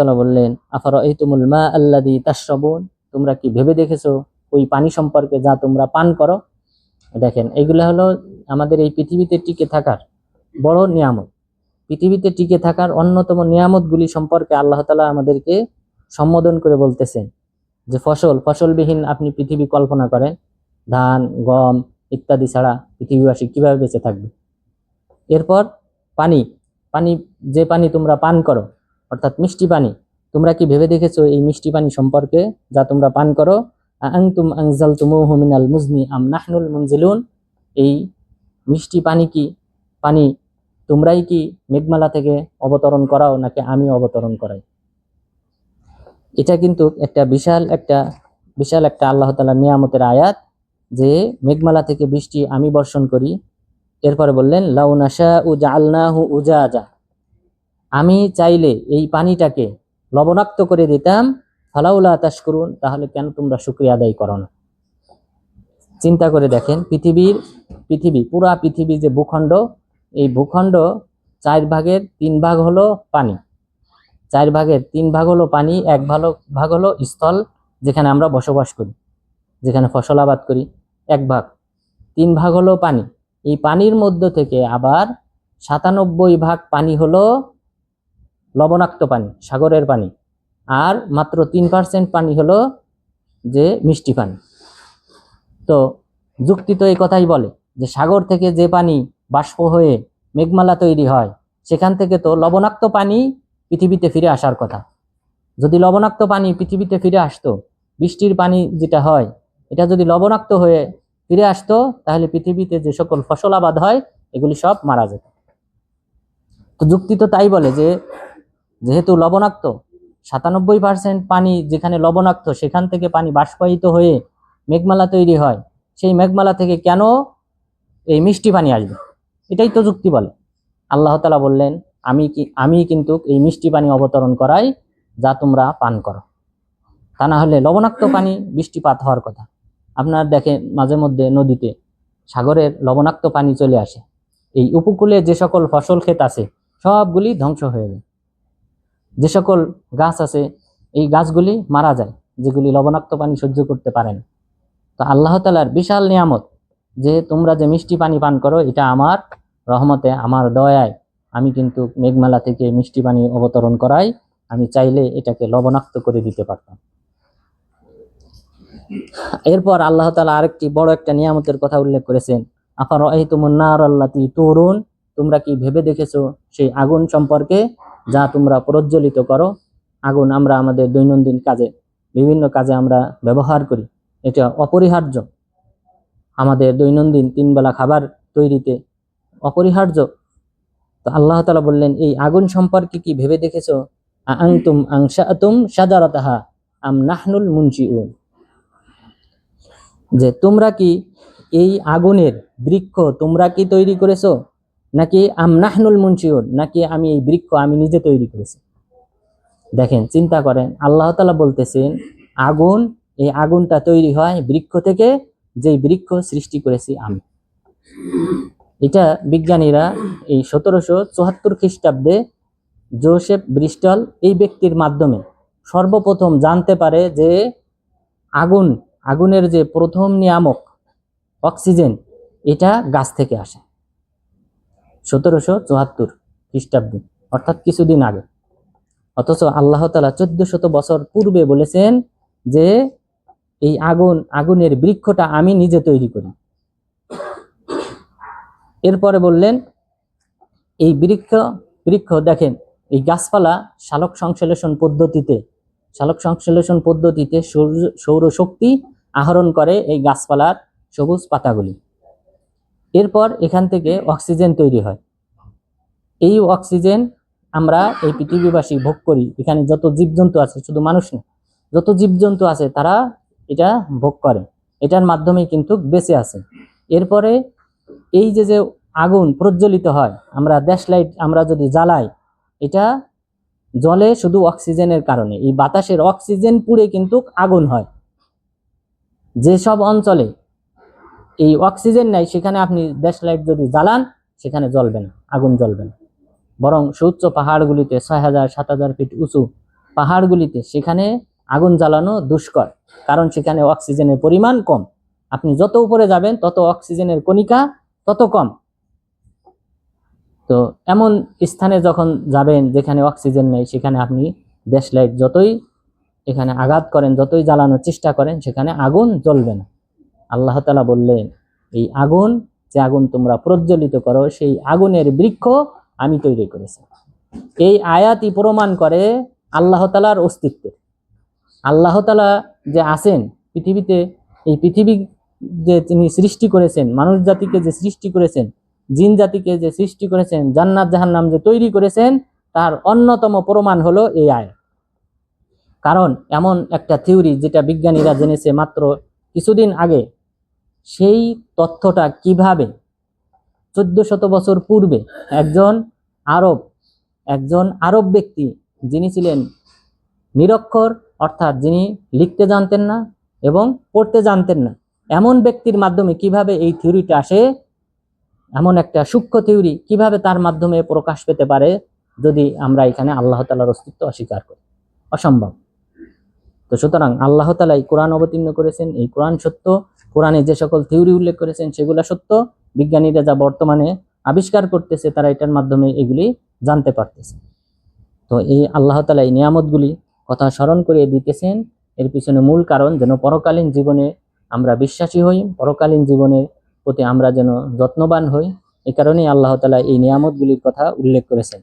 তালা বললেন আফার এই তুমুল মা আল্লাদি তাশ্রবণ তোমরা কি ভেবে দেখেছ? ওই পানি সম্পর্কে যা তোমরা পান করো? দেখেন, এগুলো হলো আমাদের এই পৃথিবীতে টিকে থাকার বড় নিয়ামত। পৃথিবীতে টিকে থাকার অন্যতম নিয়ামতগুলি সম্পর্কে আল্লাহ তালা আমাদেরকে সম্বোধন করে বলতেছেন যে, ফসল, ফসলবিহীন আপনি পৃথিবী কল্পনা করেন। ধান, গম ইত্যাদি ছাড়া পৃথিবীবাসী কীভাবে বেঁচে থাকবে? এরপর পানি পানি, যে পানি তোমরা পান করো অর্থাৎ মিষ্টি পানি। তোমরা কি ভেবে দেখেছ এই মিষ্টি পানি সম্পর্কে? যা তোমরা পান করো। আংতুম আংজাল তুমুহু মিনাল মুজনি আম নাহনুল মুনজিলুন। এই মিষ্টি পানি কি? পানি তোমরাই কি মেঘমালা থেকে অবতরণ করাও নাকি আমি অবতরণ করাই? এটা কিন্তু একটা বিশাল একটা বিশাল একটা আল্লাহ তালা নিয়ামতের আয়াত যে মেঘমালা থেকে বৃষ্টি আমি বর্ষণ করি। এরপরে বললেন লাউনাশা উ উজা উজাজা। আমি চাইলে এই পানিটাকে লবণাক্ত করে দিতাম। ফালাউলা আতাস করুন তাহলে কেন তোমরা শুক্রিয়া আদায় করো না? চিন্তা করে দেখেন, পৃথিবীর পৃথিবী, পুরা পৃথিবী যে ভূখণ্ড, এই ভূখণ্ড চার ভাগের তিন ভাগ হলো পানি। চার ভাগের তিন ভাগ হলো পানি, এক ভালো ভাগ হলো স্থল, যেখানে আমরা বসবাস করি, যেখানে ফসল আবাদ করি, এক ভাগ। তিন ভাগ হলো পানি। এই পানির মধ্য থেকে আবার সাতানব্বই ভাগ পানি হলো লবণাক্ত পানি, সাগরের পানি। আর মাত্র তিন পার্সেন্ট পানি হলো যে মিষ্টি পানি। তো যুক্তি তো এই কথাই বলে যে সাগর থেকে যে পানি বাষ্প হয়ে মেঘমালা তৈরি হয়, সেখান থেকে তো লবণাক্ত পানি পৃথিবীতে ফিরে আসার কথা। যদি লবণাক্ত পানি পৃথিবীতে ফিরে আসতো, বৃষ্টির পানি যেটা হয়, এটা যদি লবণাক্ত হয়ে ফিরে আসতো, তাহলে পৃথিবীতে যে সকল ফসল আবাদ হয়, এগুলি সব মারা যেত। তো যুক্তি তো তাই বলে যে যেহেতু লবণাক্ত, সাতানব্বই পার্সেন্ট পানি যেখানে লবণাক্ত, সেখান থেকে পানি বাষ্পায়িত হয়ে মেঘমালা তৈরি হয়। সেই মেঘমালা থেকে কেন এই মিষ্টি পানি আসবে? এটাই তো যুক্তি বলে। আল্লাহ তালা বললেন, আমি কি, আমি কিন্তু এই মিষ্টি পানি অবতরণ করাই যা তোমরা পান করো। তা না হলে লবণাক্ত পানি বৃষ্টিপাত হওয়ার কথা। আপনার দেখেন মাঝে মধ্যে নদীতে সাগরের লবণাক্ত পানি চলে আসে। এই উপকূলে যে সকল ফসল ক্ষেত আছে, সবগুলি ধ্বংস হয়ে যায়। যে সকল গাছ আছে, এই গাছগুলি মারা যায়, যেগুলি লবণাক্ত পানি সহ্য করতে পারেন তো আল্লাহ তালার বিশাল নিয়ামত যে তোমরা যে মিষ্টি পানি পান করো, এটা আমার রহমতে, আমার দয়ায় আমি কিন্তু মেঘমালা থেকে মিষ্টি পানি অবতরণ করাই, আমি চাইলে এটাকে লবণাক্ত করে দিতে পারতাম। এরপর আল্লাহ তালা আরেকটি বড় একটা নিয়ামতের কথা উল্লেখ করেছেন আফার এই তুমন্নার আল্লাতি তরুণ তোমরা কি ভেবে দেখেছ সেই আগুন সম্পর্কে? যা তোমরা প্রজ্বলিত করো, আগুন আমরা আমাদের দৈনন্দিন কাজে, বিভিন্ন কাজে আমরা ব্যবহার করি। এটা অপরিহার্য। আমাদের দৈনন্দিন তিনবেলা খাবার তৈরিতে অপরিহার্য। তো আল্লাহ তালা বললেন, এই আগুন সম্পর্কে কি ভেবে দেখেছ? আংতুম আংশাতুম সাজারতাহা আম নাহনুল মুনশিউন? যে তোমরা কি এই আগুনের বৃক্ষ তোমরা কি তৈরি করেছ? নাকি আম নাহনুল মুনশিউন, নাকি আমি এই বৃক্ষ আমি নিজে তৈরি করেছি? দেখেন, চিন্তা করেন, আল্লাহ তালা বলতেছেন, আগুন, এই আগুনটা তৈরি হয় বৃক্ষ থেকে, যেই বৃক্ষ সৃষ্টি করেছি আমি। এটা বিজ্ঞানীরা এই সতেরোশো চুয়াত্তর খ্রিস্টাব্দে জোসেফ ব্রিস্টল এই ব্যক্তির মাধ্যমে সর্বপ্রথম জানতে পারে যে আগুন, আগুনের যে প্রথম নিয়ামক, অক্সিজেন, এটা গাছ থেকে আসে। সতেরোশো চুয়াত্তর খ্রিস্টাব্দে, অর্থাৎ কিছুদিন আগে। অথচ আল্লাহ তালা চোদ্দ শত বছর পূর্বে বলেছেন যে, এই আগুন, আগুনের বৃক্ষটা আমি নিজে তৈরি করি। এরপরে বললেন, এই বৃক্ষ বৃক্ষ দেখেন, এই গাছপালা শালক সংশ্লেষণ পদ্ধতিতে, শালক সংশ্লেষণ পদ্ধতিতে সৌর- সৌরশক্তি আহরণ করে এই গাছপালার সবুজ পাতাগুলি। এরপর এখান থেকে অক্সিজেন তৈরি হয়। এই অক্সিজেন আমরা এই পৃথিবীবাসী ভোগ করি। এখানে যত জীবজন্তু আছে, শুধু মানুষ না, যত জীবজন্তু আছে, তারা এটা ভোগ করে। এটার মাধ্যমে কিন্তু বেঁচে আছে। এরপরে এই যে যে আগুন প্রজ্বলিত হয়, আমরা দেশ লাইট আমরা যদি জ্বালাই, এটা জলে শুধু অক্সিজেনের কারণে। এই বাতাসের অক্সিজেন পুড়ে কিন্তু আগুন হয়। যেসব অঞ্চলে এই অক্সিজেন নাই, সেখানে আপনি দেশ লাইট যদি জ্বালান, সেখানে জ্বলবে না, আগুন জ্বলবে না। বরং সুউচ্চ পাহাড়গুলিতে ছয় হাজার, সাত হাজার ফিট উঁচু পাহাড়গুলিতে সেখানে আগুন জ্বালানো দুষ্কর, কারণ সেখানে অক্সিজেনের পরিমাণ কম। আপনি যত উপরে যাবেন, তত অক্সিজেনের কণিকা তত কম। তো এমন স্থানে যখন যাবেন যেখানে অক্সিজেন নেই, সেখানে আপনি দেশ লাইট যতই এখানে আঘাত করেন, যতই জ্বালানোর চেষ্টা করেন, সেখানে আগুন জ্বলবে না। আল্লাহ তালা বললেন, এই আগুন যে আগুন তোমরা প্রজ্বলিত করো, সেই আগুনের বৃক্ষ আমি তৈরি করেছি। এই আয়াতই প্রমাণ করে আল্লাহ তালার অস্তিত্বের। আল্লাহ তালা যে আছেন পৃথিবীতে, এই পৃথিবী যে তিনি সৃষ্টি করেছেন, মানুষ জাতিকে যে সৃষ্টি করেছেন, জিন জাতিকে যে সৃষ্টি করেছেন, জান্নাত, জাহান্নাম যে তৈরি করেছেন, তার অন্যতম প্রমাণ হলো এই আয়াত। কারণ এমন একটা থিওরি যেটা বিজ্ঞানীরা জেনেছে মাত্র কিছুদিন আগে সেই তথ্যটা কীভাবে চোদ্দ শত বছর পূর্বে একজন আরব একজন আরব ব্যক্তি যিনি ছিলেন নিরক্ষর, অর্থাৎ যিনি লিখতে জানতেন না এবং পড়তে জানতেন না, এমন ব্যক্তির মাধ্যমে কীভাবে এই থিওরিটা আসে? এমন একটা সূক্ষ্ম থিওরি কীভাবে তার মাধ্যমে প্রকাশ পেতে পারে? যদি আমরা এখানে আল্লাহ তালার অস্তিত্ব অস্বীকার করি। অসম্ভব। তো সুতরাং আল্লাহ তালা এই কোরআন অবতীর্ণ করেছেন, এই কোরআন সত্য। কোরআনে যে সকল থিওরি উল্লেখ করেছেন, সেগুলো সত্য। বিজ্ঞানীরা যা বর্তমানে আবিষ্কার করতেছে, তারা এটার মাধ্যমে এগুলি জানতে পারতেছে। তো এই আল্লাহ তালা এই নিয়ামতগুলি কথা স্মরণ করিয়ে দিতেছেন। এর পিছনে মূল কারণ যেন পরকালীন জীবনে আমরা বিশ্বাসী হই, পরকালীন জীবনের প্রতি আমরা যেন যত্নবান হই। এই কারণেই আল্লাহ তালা এই নিয়ামতগুলির কথা উল্লেখ করেছেন।